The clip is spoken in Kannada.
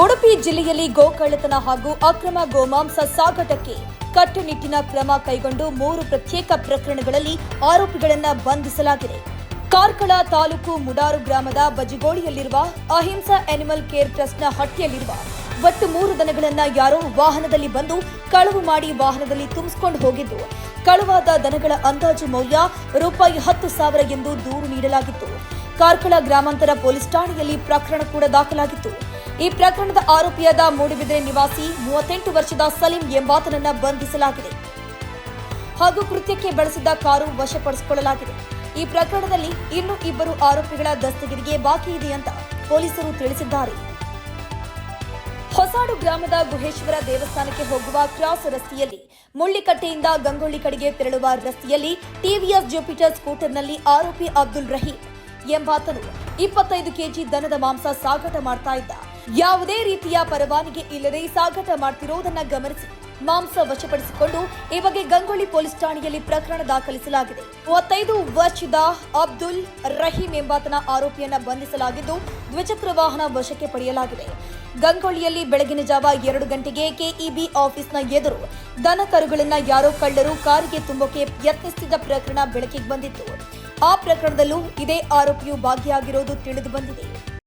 ಉಡುಪಿ ಜಿಲ್ಲೆಯಲ್ಲಿ ಗೋಕಳ್ಳತನ ಹಾಗೂ ಅಕ್ರಮ ಗೋಮಾಂಸ ಸಾಗಾಟಕ್ಕೆ ಕಟ್ಟುನಿಟ್ಟಿನ ಕ್ರಮ ಕೈಗೊಂಡು ಮೂರು ಪ್ರತ್ಯೇಕ ಪ್ರಕರಣಗಳಲ್ಲಿ ಆರೋಪಿಗಳನ್ನು ಬಂಧಿಸಲಾಗಿದೆ. ಕಾರ್ಕಳ ತಾಲೂಕು ಮುಡಾರು ಗ್ರಾಮದ ಬಜಿಗೋಳಿಯಲ್ಲಿರುವ ಅಹಿಂಸಾ ಅನಿಮಲ್ ಕೇರ್ ಟ್ರಸ್ಟ್ನ ಹಟ್ಟಿಯಲ್ಲಿರುವ ಒಟ್ಟು ಮೂರು ದನಗಳನ್ನ ಯಾರೋ ವಾಹನದಲ್ಲಿ ಬಂದು ಕಳವು ಮಾಡಿ ವಾಹನದಲ್ಲಿ ತುಂಬಿಸಿಕೊಂಡು ಹೋಗಿದ್ದು, ಕಳುವಾದ ದನಗಳ ಅಂದಾಜು ಮೌಲ್ಯ ರೂಪಾಯಿ ಹತ್ತು ಸಾವಿರ ಎಂದು ದೂರು ನೀಡಲಾಗಿತ್ತು. ಕಾರ್ಕಳ ಗ್ರಾಮಾಂತರ ಪೊಲೀಸ್ ಠಾಣೆಯಲ್ಲಿ ಪ್ರಕರಣ ಕೂಡ ದಾಖಲಾಗಿತ್ತು. ಈ ಪ್ರಕರಣದ ಆರೋಪಿಯಾದ ಮೂಡಿಬಿದ್ರೆ ನಿವಾಸಿ ಮೂವತ್ತೆಂಟು ವರ್ಷದ ಸಲೀಂ ಎಂಬಾತನನ್ನ ಬಂಧಿಸಲಾಗಿದೆ. ಹಾಗೂ ಕೃತ್ಯಕ್ಕೆ ಬಳಸಿದ್ದ ಕಾರು ವಶಪಡಿಸಿಕೊಳ್ಳಲಾಗಿದೆ. ಈ ಪ್ರಕರಣದಲ್ಲಿ ಇನ್ನೂ ಇಬ್ಬರು ಆರೋಪಿಗಳ ದಸ್ತಗಿರಿಗೆ ಬಾಕಿ ಇದೆ ಅಂತ ಪೊಲೀಸರು ತಿಳಿಸಿದ್ದಾರೆ. ಹೊಸಾಡು ಗ್ರಾಮದ ಗುಹೇಶ್ವರ ದೇವಸ್ಥಾನಕ್ಕೆ ಹೋಗುವ ಕ್ರಾಸ್ ರಸ್ತೆಯಲ್ಲಿ ಮುಳ್ಳಿಕಟ್ಟೆಯಿಂದ ಗಂಗೊಳ್ಳಿ ಕಡೆಗೆ ತೆರಳುವ ರಸ್ತೆಯಲ್ಲಿ ಟಿವಿಎಸ್ ಜುಪಿಟರ್ ಸ್ಕೂಟರ್ನಲ್ಲಿ ಆರೋಪಿ ಅಬ್ದುಲ್ ರಹೀಂ ಎಂಬಾತನು ಇಪ್ಪತ್ತೈದು ಕೆಜಿ ದನದ ಮಾಂಸ ಸಾಗಾಟ ಮಾಡ್ತಾ ಇದ್ದ. ಯಾವುದೇ ರೀತಿಯ ಪರವಾನಿಗೆ ಇಲ್ಲದೆ ಸಾಗಾಟ ಮಾಡ್ತಿರೋದನ್ನ ಗಮನಿಸಿ. ಮಾಂಸ ವಶಪಡಿಸಿಕೊಂಡು ಈ ಬಗ್ಗೆ ಗಂಗೊಳ್ಳಿ ಪೊಲೀಸ್ ಠಾಣೆಯಲ್ಲಿ ಪ್ರಕರಣ ದಾಖಲಿಸಲಾಗಿದೆ. ಮೂವತ್ತೈದು ವರ್ಷದ ಅಬ್ದುಲ್ ರಹೀಂ ಎಂಬಾತನ ಆರೋಪಿಯನ್ನ ಬಂಧಿಸಲಾಗಿದ್ದು ದ್ವಿಚಕ್ರ ವಾಹನ ವಶಕ್ಕೆ ಪಡೆಯಲಾಗಿದೆ. ಗಂಗೊಳ್ಳಿಯಲ್ಲಿ ಬೆಳಗಿನ ಜಾವ ಎರಡು ಗಂಟೆಗೆ ಕೆಇಬಿ ಆಫೀಸ್ನ ಎದುರು ದನ ಕರುಗಳನ್ನ ಯಾರೋ ಕಳ್ಳರು ಕಾರಿಗೆ ತುಂಬೋಕೆ ಯತ್ನಿಸಿದ ಪ್ರಕರಣ ಬೆಳಕಿಗೆ ಬಂದಿತ್ತು. ಆ ಪ್ರಕರಣದಲ್ಲೂ ಇದೇ ಆರೋಪಿಯು ಭಾಗಿಯಾಗಿರೋದು ತಿಳಿದು ಬಂದಿದೆ.